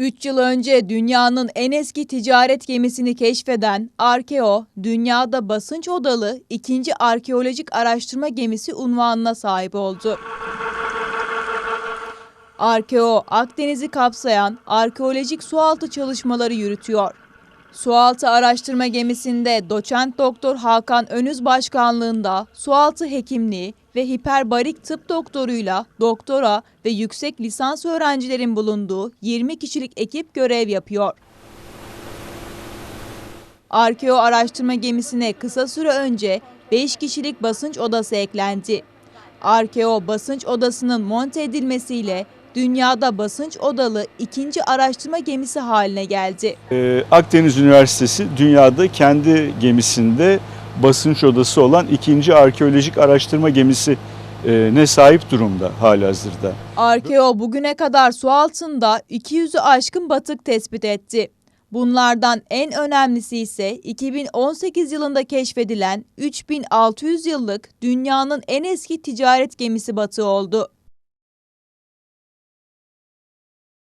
3 yıl önce dünyanın en eski ticaret gemisini keşfeden Arkeo, dünyada basınç odalı ikinci arkeolojik araştırma gemisi unvanına sahip oldu. Arkeo, Akdeniz'i kapsayan arkeolojik sualtı çalışmaları yürütüyor. Sualtı araştırma gemisinde doçent doktor Hakan Önüz başkanlığında sualtı hekimliği ve hiperbarik tıp doktoruyla doktora ve yüksek lisans öğrencilerin bulunduğu 20 kişilik ekip görev yapıyor. Arkeo araştırma gemisine kısa süre önce 5 kişilik basınç odası eklendi. Arkeo basınç odasının monte edilmesiyle dünyada basınç odalı ikinci araştırma gemisi haline geldi. Ee, Akdeniz Üniversitesi dünyada kendi gemisinde basınç odası olan ikinci arkeolojik araştırma gemisi e, ne sahip durumda halihazırda. Arkeo bugüne kadar su altında 200'ü aşkın batık tespit etti. Bunlardan en önemlisi ise 2018 yılında keşfedilen 3600 yıllık dünyanın en eski ticaret gemisi batığı oldu.